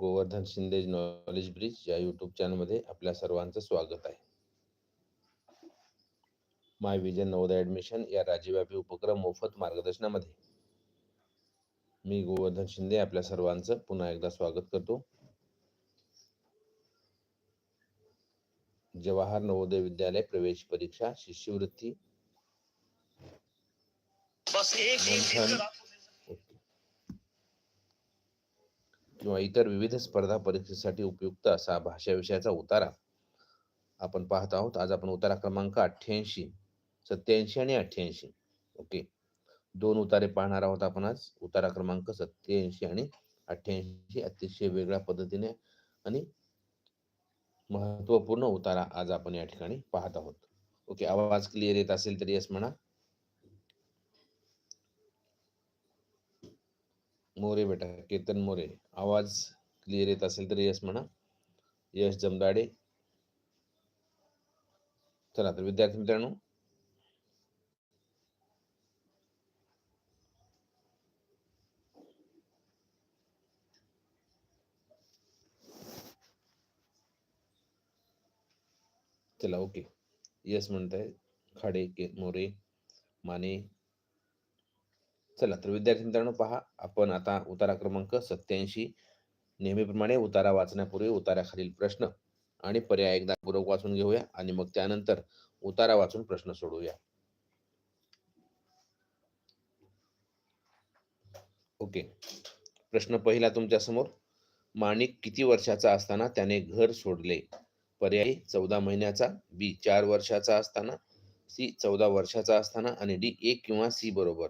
Govardhan Shinde knowledge bridge या YouTube चॅनलमध्ये आपल्या सर्वांचं स्वागत आहे. माय विजन नवोदय ॲडमिशन या राज्यव्यापी उपक्रम मोफत मार्गदर्शनामध्ये मी गोवर्धन शिंदे आपल्या सर्वांचं पुन्हा एकदा स्वागत करतो. जवाहर नवोदय विद्यालय प्रवेश परीक्षा शिष्यवृत्ती बस एक एक मंथन दिन ओके. किंवा इतर विविध स्पर्धा परीक्षेसाठी उपयुक्त असा भाषा विषयाचा उतारा. आपण पाहत आहोत आज आपण उतारा क्रमांक अठ्ठ्याऐंशी सत्याऐंशी आणि अठ्ठ्याऐंशी. ओके. दोन उतारे पाहणार आहोत आपण आज. उतारा क्रमांक सत्याऐंशी आणि अठ्ठ्याऐंशी अतिशय वेगळ्या पद्धतीने आणि महत्त्वपूर्ण उतारा आज आपण या ठिकाणी पाहत आहोत. ओके आवाज क्लिअर येत असेल तर येस म्हणा. मोरे बेटा केतन मोरे. आवाज क्लिअर येत असेल तर यश म्हणा. यश जमदाडे. चला तर विद्यार्थी मित्रांनो. चला ओके यस म्हणताय खाडे के मोरे माने चला तर विद्यार्थी मित्रांनो पहा आपण आता उतारा क्रमांक सत्याऐंशी नेहमीप्रमाणे उतारा वाचण्यापूर्वी उताराखालील प्रश्न आणि पर्याय एकदा पूर्वक वाचून घेऊया आणि मग त्यानंतर उतारा वाचून प्रश्न सोडवूया. ओके. प्रश्न पहिला तुमच्यासमोर माणिक किती वर्षाचा असताना त्याने घर सोडले? पर्यायी चौदा महिन्याचा बी चार वर्षाचा असताना सी चौदा वर्षाचा असताना आणि डी एक किंवा सी बरोबर.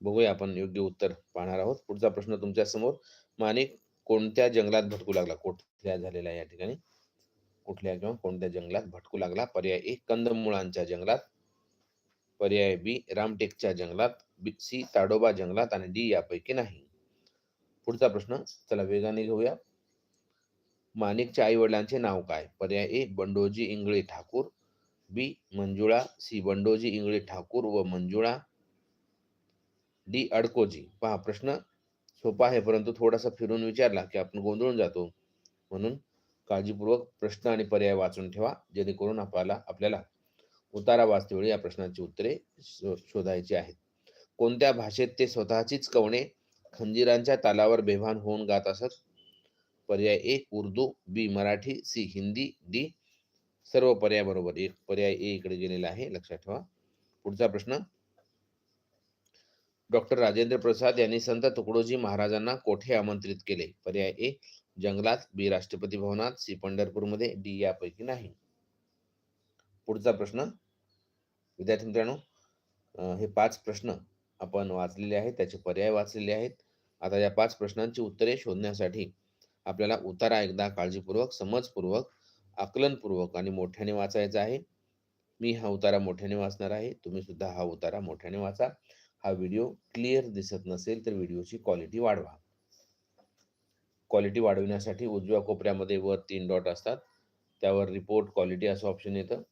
बघूया आपण योग्य उत्तर पाहणार आहोत. पुढचा प्रश्न तुमच्यासमोर. माणिक कोणत्या जंगलात भटकू लागला? कुठल्या झालेला या ठिकाणी? कुठल्या किंवा कोणत्या जंगलात भटकू लागला? पर्याय ए कंदमुळांच्या जंगलात. पर्याय बी रामटेकच्या जंगलात. बी सी ताडोबा जंगलात आणि डी यापैकी नाही. पुढचा प्रश्न चला वेगाने घेऊया. माणिकच्या आई वडिलांचे नाव काय? पर्याय A Bandoji Ingle Thakur. B Manjula. C Bandoji Ingle Thakur व मंजुळा. डी अडकोजी. पहा प्रश्न सोपा आहे परंतु थोडासा फिरून विचारला की आपण गोंधळून जातो. म्हणून काळजीपूर्वक प्रश्न आणि पर्याय वाचून ठेवा जेणेकरून आपल्याला आपल्याला उतारा वाचतेवेळी या प्रश्नाची उत्तरे शो- शोधायची आहेत. कोणत्या भाषेत ते स्वतःचीच कवणे खंजीरांच्या तालावर बेभान होऊन गात असत? पर्याय A Urdu B Marathi C Hindi D सर्व पर्याय बरोबर. एक पर्याय ए इकडे गेलेला आहे लक्षात ठेवा. पुढचा प्रश्न डॉक्टर राजेंद्र प्रसाद यांनी संत तुकडोजी महाराजांना कोठे आमंत्रित केले? पर्याय ए जंगलात बी राष्ट्रपती भवनात सी पंढरपूरमध्ये डी यापैकी नाही. पुढचा प्रश्न. विद्यार्थी मित्रांनो हे पाच प्रश्न आपण वाचलेले आहेत त्याचे पर्याय वाचलेले आहेत. आता या पाच प्रश्नांची उत्तरे शोधण्यासाठी आपल्याला उतारा एकदा काळजीपूर्वक समजपूर्वक आकलनपूर्वक आणि मोठ्याने वाचायचा आहे. मी हा उतारा मोठ्याने वाचणार आहे तुम्ही सुद्धा हा उतारा मोठ्याने वाचा. हा व्हिडिओ क्लिअर दिसत नसेल तर व्हिडिओची क्वालिटी वाढवा. क्वालिटी वाढविण्यासाठी उजव्या कोपऱ्यामध्ये वर तीन डॉट असतात. त्यावर रिपोर्ट क्वालिटी असं ऑप्शन येतं.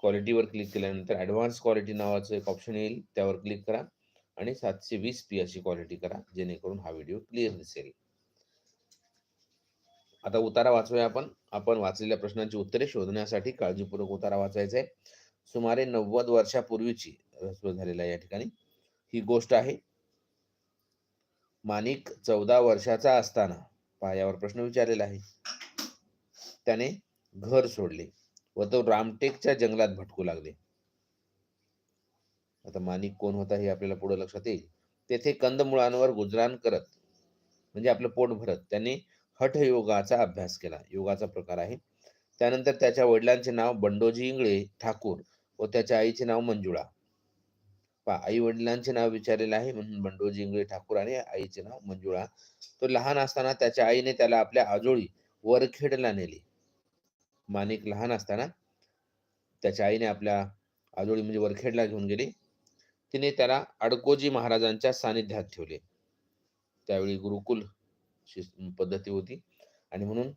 क्वालिटीवर क्लिक केल्यानंतर ॲडव्हान्स क्वालिटी नावाचं एक ऑप्शन येईल. त्यावर क्लिक करा आणि सातशे वीस पी अशी क्वालिटी करा जेणेकरून हा व्हिडिओ क्लिअर दिसेल. आता उतारा वाचूया आपण. आपण वाचलेल्या प्रश्नांची उत्तरे शोधण्यासाठी काळजीपूर्वक उतारा वाचायचा आहे. सुमारे नव्वद वर्षापूर्वीची रस्व झालेला या ठिकाणी. ही गोष्ट आहे. माणिक चौदा वर्षाचा असताना पायावर प्रश्न विचारलेला आहे. त्याने घर सोडले व तो रामटेकच्या जंगलात भटकू लागले. आता माणिक कोण होता हे आपल्याला पुढे लक्षात येईल. तेथे कंदमुळांवर गुजराण करत म्हणजे आपलं पोट भरत त्यांनी हठ योगाचा अभ्यास केला. योगाचा प्रकार आहे. त्यानंतर त्याच्या वडिलांचे नाव बंडोजी इंगळे ठाकूर व त्याच्या आईचे नाव मंजुळा. पा आई वडिलांचे नाव विचारलेलं आहे म्हणून बंडोजी इंगळे ठाकूर आणि आईचे नाव मंजुळा. तो लहान असताना त्याच्या आईने त्याला आपल्या आजोळी वरखेडला नेली. माणिक लहान असताना त्याच्या आईने आपल्या आजोळी म्हणजे वरखेडला घेऊन गेली. तिने त्याला अडकोजी महाराजांच्या सानिध्यात ठेवले. त्यावेळी गुरुकुल पद्धती होती आणि म्हणून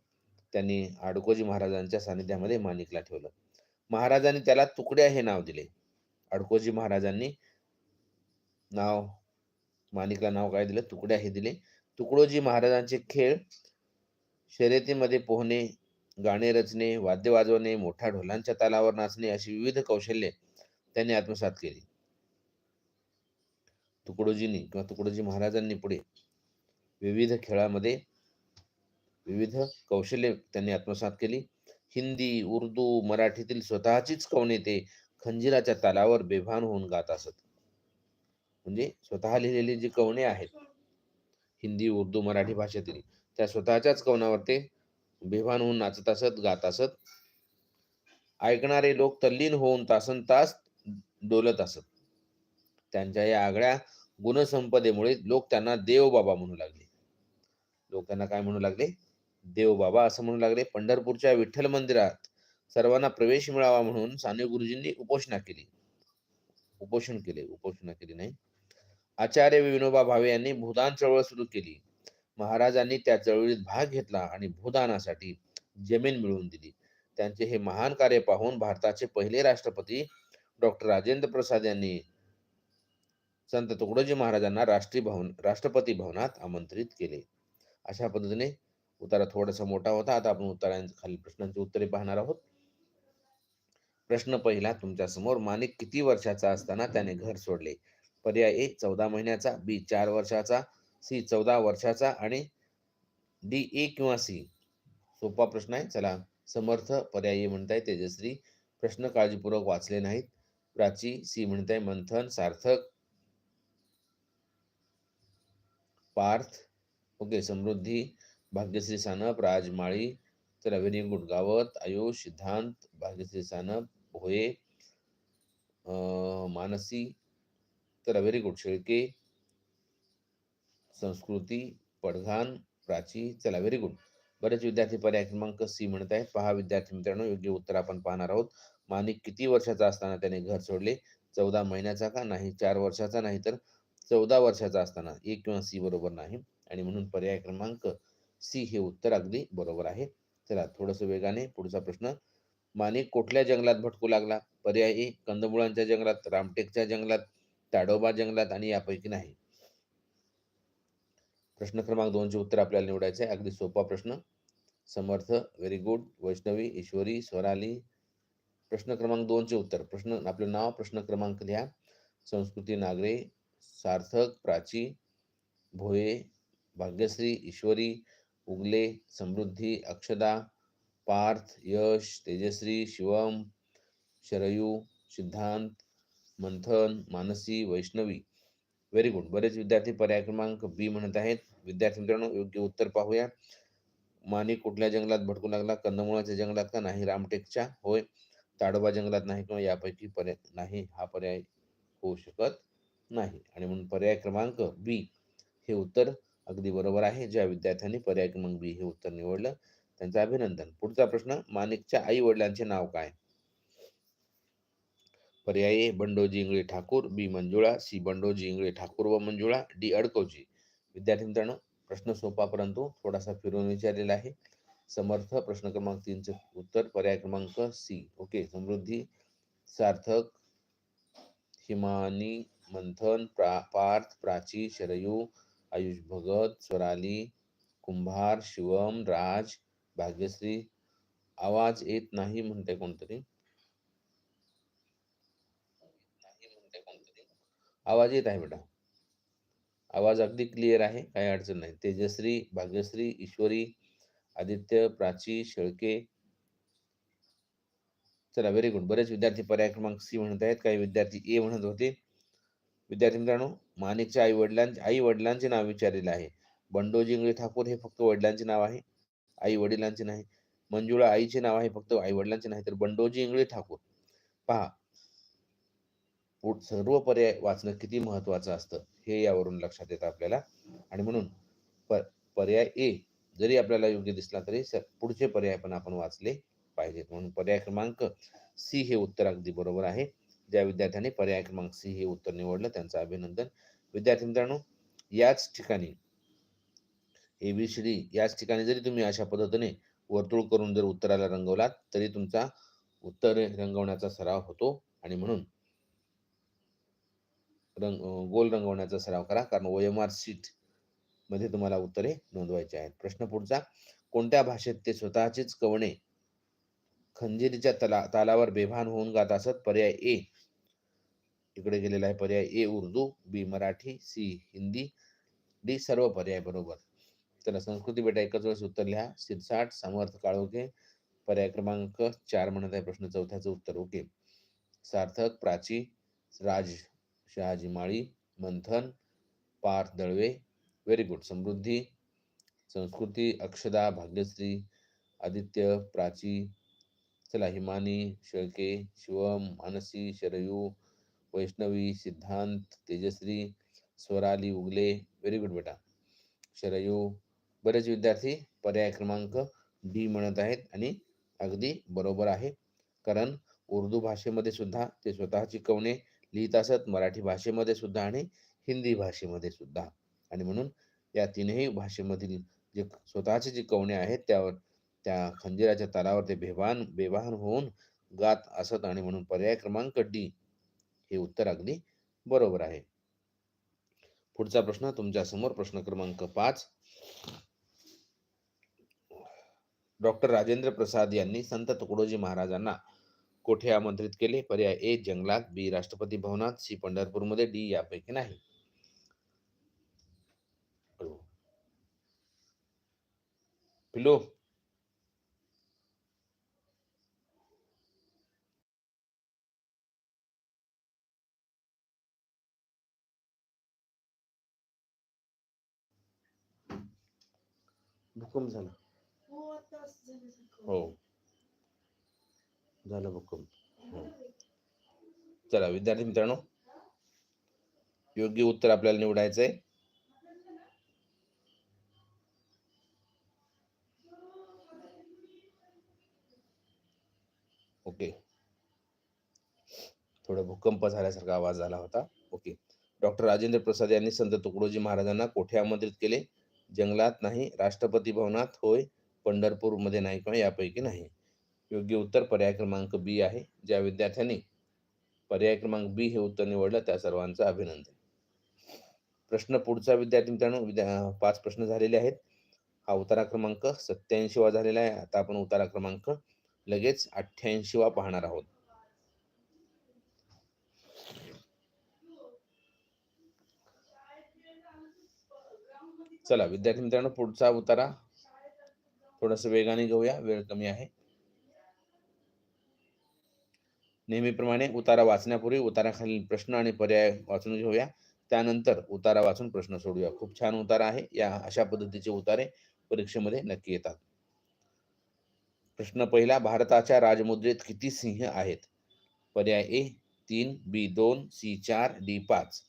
त्यांनी अडकोजी महाराजांच्या सानिध्यामध्ये माणिकला ठेवलं. महाराजांनी त्याला तुकड्या हे नाव दिले. अडकोजी महाराजांनी नाव मालिका नाव काय दिलं? तुकड्या हे दिले. तुकडोजी महाराजांचे खेळ शर्यतीमध्ये पोहणे गाणे रचणे वाद्य वाजवणे मोठ्या ढोलांच्या तालावर नाचणे अशी विविध कौशल्ये त्यांनी आत्मसात केली. तुकडोजींनी किंवा तुकडोजी महाराजांनी पुढे विविध खेळामध्ये विविध कौशल्ये त्यांनी आत्मसात केली. हिंदी उर्दू मराठीतील स्वतःचीच कवने ते खंजिराच्या तालावर बेभान होऊन गात असत. म्हणजे स्वतः लिहिलेली जी कवने आहेत हिंदी उर्दू मराठी भाषेतील त्या स्वतःच्याच कवनावर ते बेभान होऊन नाचत असत गात असत. ऐकणारे लोक तल्लीन होऊन तासन तास डोलत असत. त्यांच्या या आगळ्या गुणसंपदेमुळे लोक त्यांना देव बाबा म्हणू लागले. लोक त्यांना काय म्हणू लागले? देव बाबा असं म्हणू लागले. पंढरपूरच्या विठ्ठल मंदिरात सर्वांना प्रवेश मिळावा म्हणून साने गुरुजींनी उपोषणा केली. उपोषण केले. उपोषणा केली नाही. आचार्य विनोबा भावे यांनी भूदान चळवळ सुरू केली. महाराजांनी त्या चळवळीत भाग घेतला आणि भूदानासाठी जमीन मिळवून दिली. त्यांचे हे महान कार्य पाहून भारताचे पहिले राष्ट्रपती डॉक्टर राजेंद्र प्रसाद यांनी संत तुकडोजी महाराजांना राष्ट्रीय भवन राष्ट्रपती भवनात आमंत्रित केले. अशा पद्धतीने उतारा थोडासा मोठा होता. आता आपण उत्तरांच्या खाली प्रश्नांची उत्तरे पाहणार आहोत. प्रश्न पहिला तुमच्यासमोर माणिक किती वर्षाचा असताना त्याने घर सोडले? पर्याय ए चौदा महिन्याचा बी चार वर्षाचा सी चौदा वर्षाचा आणि डी ए किंवा सी. सोपा प्रश्न आहे. चला समर्थ पर्यायी म्हणताय तेजश्री. प्रश्न काळजीपूर्वक वाचले नाहीत. प्राची सी म्हणताय मंथन सार्थक. पार्थ. ओके समृद्धी. भाग्यश्री सानप राजमाळी. तर व्हेरी गुड गावत आयुष सिद्धांत. भाग्यश्री सानप भोये. मानसी. तर व्हेरी गुड शेळके संस्कृती पडघान प्राची चला व्हेरी गुड बरेच विद्यार्थी पर्याय क्रमांक सी म्हणत आहेत. पहा विद्यार्थी मित्रांनो योग्य उत्तर आपण पाहणार आहोत. मानिक किती वर्षाचा असताना त्याने घर सोडले? चौदा महिन्याचा का नाही? चार वर्षाचा नाही तर चौदा वर्षाचा असताना. एक किंवा सी बरोबर नाही. आणि म्हणून पर्याय क्रमांक सी हे उत्तर अगदी बरोबर आहे. चला थोडस वेगाने पुढचा प्रश्न. मानिक कुठल्या जंगलात भटकू लागला? पर्याय ए कंदमुळांच्या जंगलात रामटेकच्या जंगलात ताडोबा जंगलात आणि यापैकी नाही. प्रश्न क्रमांक दोनचे उत्तर आपल्याला निवडायचे आहे अगदी सोपा प्रश्न. Samarth very good Vaishnavi Ishwari Swarali. प्रश्न क्रमांक दोनचे उत्तर. प्रश्न आपलं नाव प्रश्न क्रमांक लिहा संस्कृती नागरे सार्थक प्राची भोये भाग्यश्री ईश्वरी उगले समृद्धी अक्षदा पार्थ यश तेजश्री शिवम शरयू सिद्धांत मंथन मानसी वैष्णवी. व्हेरी गुड बरेच विद्यार्थी पर्याय क्रमांक बी म्हणत आहेत. विद्यार्थी मित्रांनो योग्य उत्तर पाहूया. माने कुठल्या जंगलात भटकू लागला? कंदमुळाच्या जंगलात का नाही? रामटेकच्या? होय. ताडोबा जंगलात नाही किंवा यापैकी पर्याय नाही. हा पर्याय होऊ शकत नाही. आणि म्हणून पर्याय क्रमांक बी हे उत्तर अगदी बरोबर आहे. ज्या विद्यार्थ्यांनी पर्याय क्रमांक बी हे उत्तर निवडलं त्यांचं अभिनंदन. पुढचा प्रश्न माणिकच्या आई वडिलांचे नाव काय? पर्याय A Bandoji Ingle Thakur. B Manjula. C Bandoji Ingle Thakur व मंजुळा. डी अडकवजी. विद्यार्थी मित्रांनो प्रश्न सोपा परंतु थोडासा फिरून विचारलेला आहे. समर्थ प्रश्न क्रमांक तीनचे उत्तर. पर्याय क्रमांक सी. ओके समृद्धी सार्थक हिमानी मंथन प्रा पार्थ प्राची शरयू आयुष भगत स्वराली कुंभार शिवम राज भाग्यश्री. आवाज येत नाही म्हणते कोणतरी. आवाज येत आहे बेटा. आवाज अगदी क्लिअर आहे काही अडचण नाही. तेजश्री भाग्यश्री ईश्वरी आदित्य प्राची शेळके. चला व्हेरी गुड बरेच विद्यार्थी पर्याय क्रमांक सी म्हणत आहेत. काही विद्यार्थी ए म्हणत होते. विद्यार्थी मित्रांनो माणिकच्या आई वडिलांचे आई वडिलांचे नाव विचारलेलं आहे. बंडोजी इंगळे ठाकूर हे फक्त वडिलांचे नाव आहे. आई वडिलांचे नाही. मंजुळा आईचे नाव आहे फक्त आई वडिलांचे नाही. तर बंडोजी इंगळे ठाकूर. पहा सर्व पर्याय वाचणं किती महत्वाचं असतं हे यावरून लक्षात येतं आपल्याला. आणि म्हणून प पर्याय ए जरी आपल्याला योग्य दिसला तरी स- पुढचे पर्याय पण आपण वाचले पाहिजेत. म्हणून पर्याय क्रमांक सी हे उत्तर अगदी बरोबर आहे. ज्या विद्यार्थ्यांनी पर्याय क्रमांक सी हे उत्तर निवडलं त्यांचं अभिनंदन. विद्यार्थी मित्रांनो याच ठिकाणी ए बी श्री डी याच ठिकाणी जरी तुम्ही अशा पद्धतीने वर्तुळ करून जर उत्तराला रंगवलात तरी तुमचा उत्तर रंगवण्याचा सराव होतो. आणि म्हणून रंग गोल रंगवण्याचा सराव करा. कारण ओ एम आर सीटमध्ये तुम्हाला उत्तरे नोंदवायची आहेत. प्रश्न पुढचा कोणत्या भाषेत ते स्वतःचेच कवणे खंजिरीच्या तला तालावर बेभान होऊन गात असत? पर्याय ए इकडे गेलेला आहे पर्याय A Urdu B Marathi C Hindi D सर्व पर्याय बरोबर. चला संस्कृती बेटा एकच वेळेस उत्तर लिहा. सिरसाट समर्थ काळोखे. पर्याय क्रमांक चार म्हणत आहे प्रश्न चौथ्याचं उत्तर. Okay Sarthak Prachi Raj. Shahaji Mali Manthan Parth Dalve very good Samruddhi Sanskruti Akshada Bhagyashree Aditya Prachi चला हिमानी शेळके शिवम मानसी शरयू वैष्णवी सिद्धांत तेजश्री स्वराली उगले व्हेरी गुड बेटा. शरयू बरेच विद्यार्थी पर्याय क्रमांक डी म्हणत आहेत आणि अगदी बरोबर आहे. कारण उर्दू भाषेमध्ये सुद्धा ते स्वतः शिकवणे लिहित असत मराठी भाषेमध्ये सुद्धा आणि हिंदी भाषेमध्ये सुद्धा. आणि म्हणून या तीनही भाषेमधील जे स्वतःचे जे कवणे आहेत त्यावर त्या खंजिराच्या तालावर ते बेभान बेभान होऊन गात असत आणि म्हणून पर्याय क्रमांक डी हे उत्तर अगदी बरोबर आहे. पुढचा प्रश्न तुमच्यासमोर प्रश्न क्रमांक पाच. डॉक्टर राजेंद्र प्रसाद यांनी संत तुकडोजी महाराजांना कोठे आमंत्रित केले. पर्याय ए जंगलात बी राष्ट्रपती भवनात सी पंढरपूरमध्ये डी यापैकी नाही. पिलो भूकंप झाला. हो. झालं भूकंप चला विद्यार्थी मित्रांनो योग्य उत्तर आपल्याला निवडायचं आहे ओके. थोडं भूकंप झाल्यासारखा आवाज झाला होता. ओके. डॉक्टर राजेंद्र प्रसाद यांनी संत तुकडोजी महाराजांना कोठे आमंत्रित केले? जंगलात नाही राष्ट्रपती भवनात होय पंढरपूरमध्ये नाही किंवा यापैकी नाही. योग्य उत्तर पर्याय क्रमांक बी आहे ज्या विद्यार्थ्यांनी पर्याय क्रमांक बी हे उत्तर निवडलं त्या सर्वांचं अभिनंदन. प्रश्न पुढचा विद्यार्थी मित्रांनो विद्या पाच प्रश्न झालेले आहेत. हा उतारा क्रमांक सत्याऐंशी वा झालेला आहे. आता आपण उतारा क्रमांक लगेच अठ्ठ्याऐंशी वा पाहणार आहोत. चला विद्यार्थी मित्रांनो पुढचा उतारा थोडस वेगाने घेऊया. वेळ कमी आहे. नेहमीप्रमाणे उतारा वाचण्यापूर्वी उताराखालील प्रश्न आणि पर्याय वाचून घेऊया. त्यानंतर उतारा वाचून प्रश्न सोडूया. खूप छान उतारा आहे. या अशा पद्धतीचे उतारे परीक्षेमध्ये नक्की येतात. प्रश्न पहिला भारताच्या राजमुद्रेत किती सिंह आहेत? पर्याय ए तीन बी दोन सी चार डी पाच.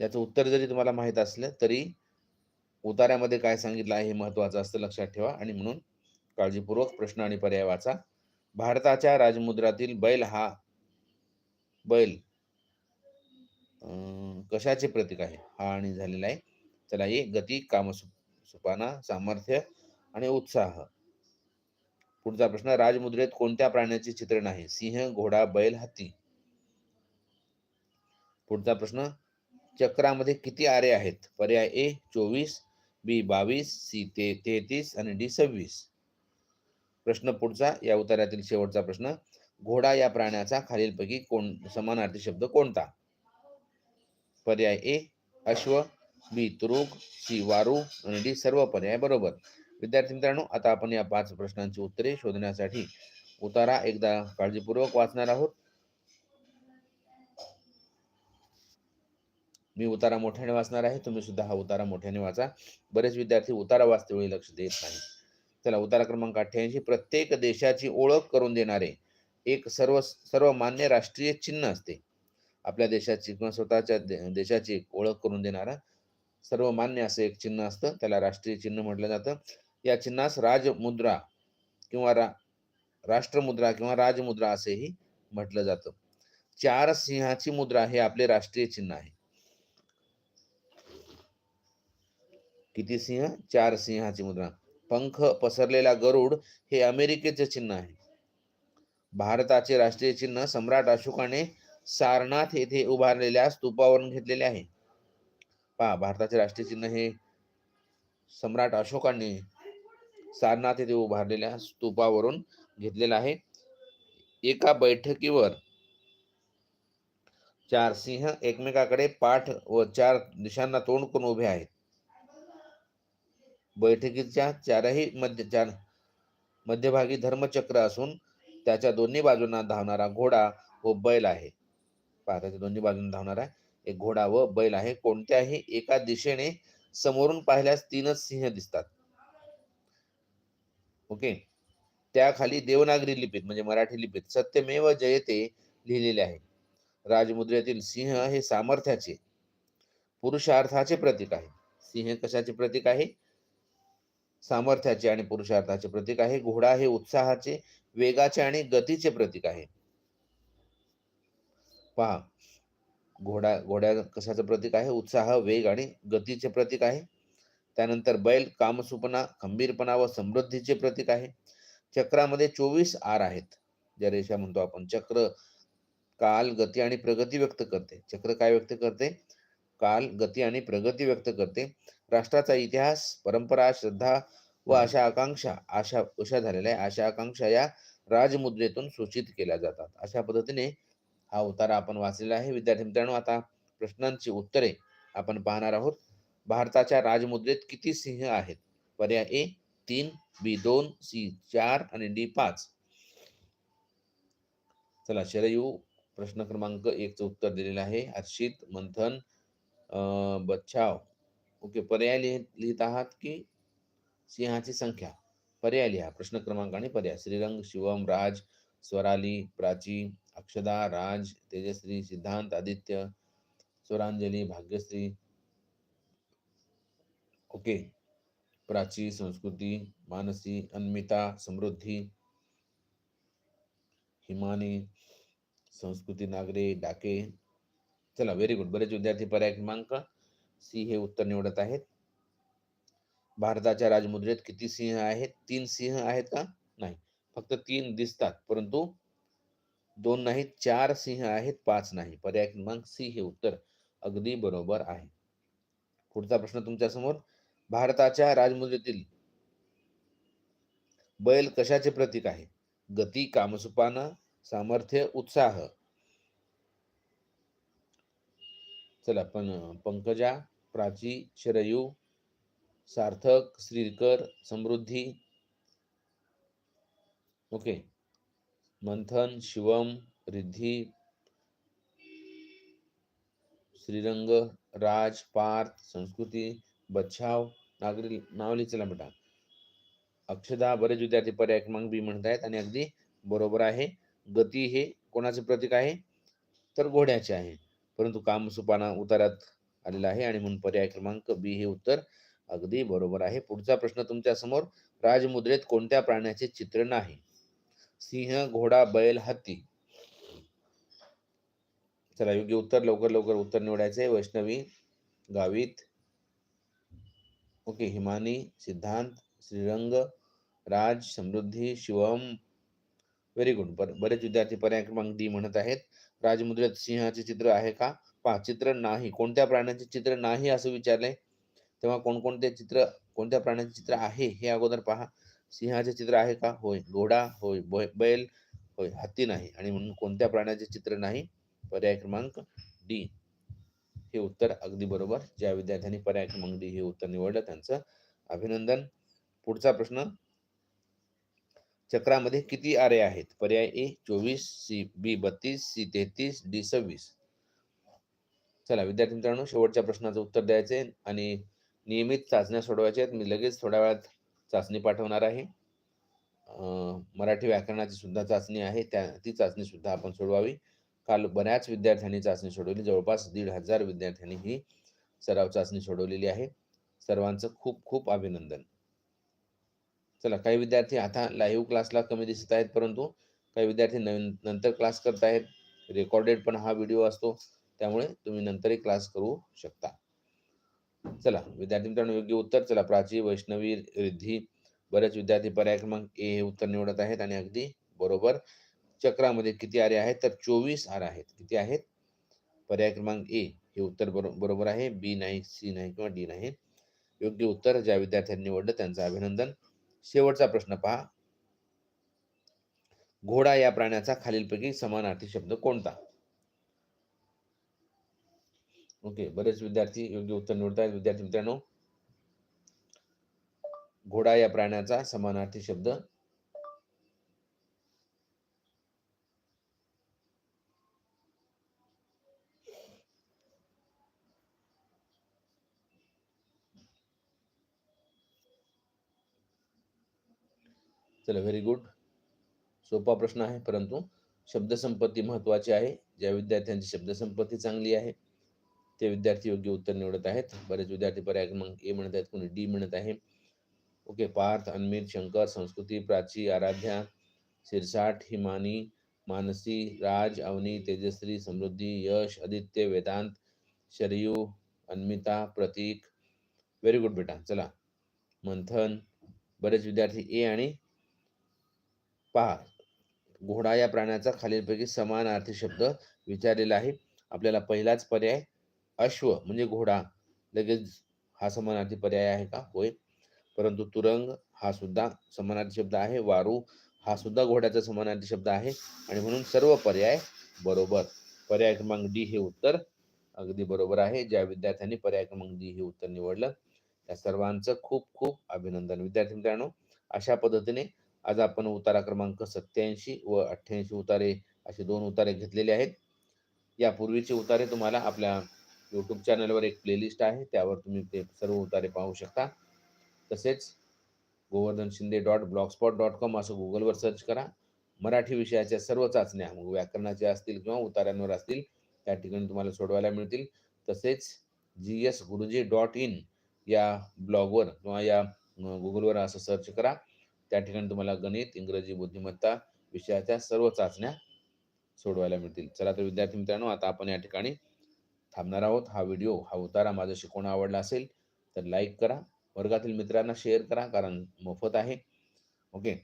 याचं उत्तर जरी तुम्हाला माहीत असलं तरी उतार्यामध्ये काय सांगितलं आहे हे महत्वाचं असतं लक्षात ठेवा आणि म्हणून काळजीपूर्वक प्रश्न आणि पर्याय वाचा. भारताच्या राजमुद्रातील बैल हा बैल कशाचे प्रतीक आहे? हा आणि झालेला आहे. चला ये गती काम सुपाना सामर्थ्य आणि उत्साह. पुढचा प्रश्न राजमुद्रेत कोणत्या प्राण्याचे चित्र नाही सिंह घोडा बैल हत्ती. पुढचा प्रश्न चक्रामध्ये किती आरे आहेत? पर्याय ए चोवीस बी बावीस सी ते तेहतीस आणि डी सव्वीस. प्रश्न पुढचा या उतार्यातील शेवटचा प्रश्न घोडा या प्राण्याचा खालीलपैकी कोण समानार्थी शब्द कोणता? पर्याय ए अश्व बी तुरुग सी वारू आणि डी सर्व पर्याय बरोबर. विद्यार्थी मित्रांनो आता आपण या पाच प्रश्नांची उत्तरे शोधण्यासाठी उतारा एकदा काळजीपूर्वक वाचणार आहोत. मी उतारा मोठ्याने वाचणार आहे तुम्ही सुद्धा हा उतारा मोठ्याने वाचा. बरेच विद्यार्थी उतारा वाचते वेळी लक्ष देत नाही त्याला उतारा क्रमांक अठ्ठ्याऐंशी. प्रत्येक देशाची ओळख करून देणारे एक सर्व सर्वमान्य राष्ट्रीय चिन्ह असते. आपल्या देशाची किंवा स्वतःच्या देशाची ओळख करून देणारा सर्वमान्य असं एक चिन्ह असतं. त्याला राष्ट्रीय चिन्ह म्हटलं जातं. या चिन्हास राजमुद्रा किंवा रा राष्ट्रमुद्रा किंवा राजमुद्रा असेही म्हटलं जातं. चार सिंहाची मुद्रा हे आपले राष्ट्रीय चिन्ह आहे. किती सिंह? चार सिंहाची मुद्रा. पंख पसरलेला गरुड हे अमेरिकेचे चिन्ह आहे. भारताचे राष्ट्रीय चिन्ह सम्राट अशोकाने सारनाथ येथे उभारलेल्या स्तूपावरून घेतलेले आहे. पहा भारताचे राष्ट्रीय चिन्ह हे सम्राट अशोकाने सारनाथ येथे उभारलेल्या स्तूपावरून घेतलेलं आहे. एका बैठकीवर चार सिंह एकमेकाकडे पाठ व चार दिशांना तोंड करून उभे आहेत. बैठकीच्या चारही मध्य चार मध्यभागी धर्मचक्र असून त्याच्या दोन्ही बाजूंना धावणारा घोडा व बैल आहे. पहा त्याच्या दोन्ही बाजूंना धावणारा एक घोडा व बैल आहे. कोणत्याही एका दिशेने समोरून पाहिल्यास तीनच सिंह दिसतात. ओके? त्याखाली देवनागरी लिपीत म्हणजे मराठी लिपीत सत्यमेव जयते लिहिलेले आहे. राजमुद्रेतील सिंह हे सामर्थ्याचे पुरुषार्थाचे प्रतीक आहे. सिंह कशाचे प्रतीक आहे? सामर्थ्याचे आणि पुरुषार्थाचे प्रतीक आहे. घोडा हे उत्साहाचे वेगाचे आणि गतीचे प्रतीक आहे. पहा घोडा घोड्या कशाचं प्रतीक आहे? उत्साह वेग आणि गतीचे प्रतीक आहे. त्यानंतर बैल कामसुपना खंबीरपणा व समृद्धीचे प्रतीक आहे. चक्रामध्ये चोवीस आर आहेत. ज्या रेषा म्हणतो आपण चक्र काल गती आणि प्रगती व्यक्त करते. चक्र काय व्यक्त करते? काल गती आणि प्रगती व्यक्त करते. राष्ट्राचा इतिहास परंपरा श्रद्धा व आशा आकांक्षा आशा अशा झालेल्या आहे. आशा आकांक्षा या राजमुद्रेतून सूचित केल्या जातात. अशा पद्धतीने हा उतारा आपण वाचलेला आहे. विद्यार्थी मित्रांनो आता प्रश्नांची उत्तरे आपण पाहणार आहोत. भारताच्या राजमुद्रेत किती सिंह आहेत? पर्याय ए तीन बी दोन सी चार आणि डी पाच. चला शरयू प्रश्न क्रमांक एकचं उत्तर दिलेलं आहे. हर्षित मंथन अं, बच्छाव. ओके पर्याय लिह लिहित आहात की? सिंहाची संख्या. पर्याय लिहा. प्रश्न क्रमांक आणि पर्याय. श्रीरंग शिवम राज स्वराली प्राची अक्षदा राज तेजश्री सिद्धांत आदित्य स्वरांजली भाग्यश्री. ओके. प्राची संस्कृती मानसी अन्मिता समृद्धी. हिमानी संस्कृती नागरे डाके. चला व्हेरी गुड बरेच विद्यार्थी पर्याय क्रमांक सी हे उत्तर निवडत आहेत. भारताच्या राजमुद्रेत किती सिंह आहेत? तीन सिंह आहेत का? नाही. फक्त तीन दिसतात परंतु दोन नाहीत चार सिंह आहेत पाच नाही. पर्याय क्रमांक सी हे उत्तर अगदी बरोबर आहे. पुढचा प्रश्न तुमच्यासमोर. भारताच्या राजमुद्रेतील बैल कशाचे प्रतीक आहे? गती कामसुपाना सामर्थ्य उत्साह. चला पण पंकजा प्राची शरयू सार्थक श्रीकर समृद्धी. ओके. मंथन शिवम रिद्धी. श्रीरंग राज पार्थ संस्कृती बच्छाव नागरी नावली चला बेटा. अक्षदा बरेच विद्यार्थी पर्याय क्रमांक बी म्हणतायत आणि अगदी बरोबर आहे. गती हे कोणाचे प्रतीक आहे? तर घोड्याचे आहे. परंतु कामसुपाना उतारात आलेला आहे आणि म्हणून पर्याय क्रमांक बी हे उत्तर अगदी बरोबर आहे. पुढचा प्रश्न तुमच्यासमोर राजमुद्रेत कोणत्या प्राण्याचे चित्र नाही सिंह घोडा बैल हत्ती. चला योग्य उत्तर लवकर लवकर उत्तर निवडायचे Vaishnavi Gavit okay Himani Siddhant Shrirang Raj Samruddhi Shivam. Very good बरेच विद्यार्थी पर्याय क्रमांक डी म्हणत आहेत. राजमुद्रेत सिंहाचे चित्र आहे का? पहा चित्र नाही. कोणत्या प्राण्याचे चित्र नाही असं विचारले तेव्हा कोणकोणते चित्र कोणत्या प्राण्याचे चित्र आहे हे अगोदर पहा. सिंहाचे चित्र आहे का? होय. घोडा? होय. बै- बैल? होय. हत्ती नाही. आणि म्हणून कोणत्या प्राण्याचे चित्र नाही? पर्याय क्रमांक डी. हे उत्तर अगदी बरोबर. ज्या विद्यार्थ्यांनी पर्याय क्रमांक डी हे उत्तर निवडलं त्यांचं अभिनंदन. पुढचा प्रश्न. चक्रामध्ये किती आरे आहेत? पर्याय ए चोवीस सी बी बत्तीस सी तेहतीस डी सव्वीस. चला विद्यार्थी मित्रांनो शेवटच्या प्रश्नाचं उत्तर द्यायचे आणि नियमित चाचण्या सोडवायच्या आहेत. मी लगेच थोड्या वेळात चाचणी पाठवणार आहे. मराठी व्याकरणाची सुद्धा चाचणी आहे. त्या ती चाचणी सुद्धा आपण सोडवावी. काल बऱ्याच विद्यार्थ्यांनी चाचणी सोडवली. जवळपास दीड हजार विद्यार्थ्यांनी ही सराव चाचणी सोडवलेली आहे. सर्वांचं खूप खूप अभिनंदन. चला काही विद्यार्थी आता लाईव्ह क्लासला कमी दिसत आहेत परंतु काही विद्यार्थी नवीन नंतर क्लास करत आहेत रेकॉर्डेड पण हा व्हिडिओ असतो. त्यामुळे तुम्ही नंतरही क्लास करू शकता. चला विद्यार्थी मित्रांनो योग्य उत्तर. चला प्राची वैष्णवी रिद्धी बरेच विद्यार्थी पर्याय क्रमांक ए हे उत्तर निवडत आहेत आणि अगदी बरोबर चक्रामध्ये किती आरे आहेत? तर चोवीस आर आहेत. किती आहेत? पर्याय क्रमांक ए हे उत्तर बरोबर आहे. बी नाही सी नाही किंवा डी नाही. योग्य उत्तर ज्या विद्यार्थ्यांनी निवडलं त्यांचं अभिनंदन. शेवटचा प्रश्न पहा. घोडा या प्राण्याचा खालीलपैकी समानार्थी शब्द कोणता? ओके बरेच विद्यार्थी योग्य उत्तर निवडतात विद्यार्थी मित्रांनो घोडा या प्राण्याचा समानार्थी शब्द. चला व्हेरी गुड सोपा प्रश्न आहे परंतु शब्दसंपत्ती महत्वाची आहे. ज्या विद्यार्थ्यांची शब्दसंपत्ती चांगली आहे ते विद्यार्थी योग्य उत्तर निवडत आहेत. बरेच विद्यार्थी पर्याय क्रमांक ए म्हणत आहेत कोणी डी म्हणत आहे. Okay Parth अनमिर Shankar Sanskruti Prachi Aaradhya Shirsat Himani Mansi Raj Avani Tejashree Samruddhi Yash Aditya Vedant Sharayu Anmita Pratik. Very good बेटा. चला. मंथन. बरेच विद्यार्थी ए आणि पहा घोडा या प्राण्याचा खालीलपैकी समानार्थी शब्द विचारलेला आहे. आपल्याला पहिलाच पर्याय अश्व म्हणजे घोडा. लगेच हा समानार्थी पर्याय आहे का? होय. परंतु तुरंग हा सुद्धा समानार्थी शब्द आहे. वारू हा सुद्धा घोड्याचा समानार्थी शब्द आहे. आणि म्हणून सर्व पर्याय बरोबर. पर्याय क्रमांक डी हे उत्तर अगदी बरोबर आहे. ज्या विद्यार्थ्यांनी पर्याय क्रमांक डी हे उत्तर निवडलं त्या सर्वांचं खूप खूप अभिनंदन. विद्यार्थी मित्रांनो अशा पद्धतीने आज आपण उतारा क्रमांक सत्याऐंशी व अठ्ठ्याऐंशी उतारे असे दोन उतारे घेतलेले आहेत. यापूर्वीचे उतारे तुम्हाला आपल्या यूट्यूब चॅनलवर एक प्लेलिस्ट आहे. त्यावर तुम्ही ते सर्व उतारे पाहू शकता. तसेच Govardhan Shinde dot blogspot dot com असं गुगलवर सर्च करा. मराठी विषयाच्या सर्व चाचण्या मग व्याकरणाच्या असतील किंवा उतार्यांवर असतील त्या ठिकाणी तुम्हाला सोडवायला मिळतील. तसेच G S Guruji dot in या ब्लॉगवर किंवा या गुगलवर असं सर्च करा. त्या ठिकाणी तुम्हाला गणित इंग्रजी बुद्धिमत्ता विषयाच्या सर्व चाचण्या सोडवायला मिळतील. चला तर विद्यार्थी मित्रांनो आता आपण या ठिकाणी थांबणार आहोत. हा व्हिडिओ हा उतारा माझा शिकवणं आवडला असेल तर लाईक करा. वर्गातील मित्रांना शेअर करा कारण मोफत आहे. ओके?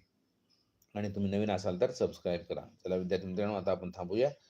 आणि तुम्ही नवीन असाल तर सबस्क्राईब करा. चला विद्यार्थी मित्रांनो आता आपण थांबूया.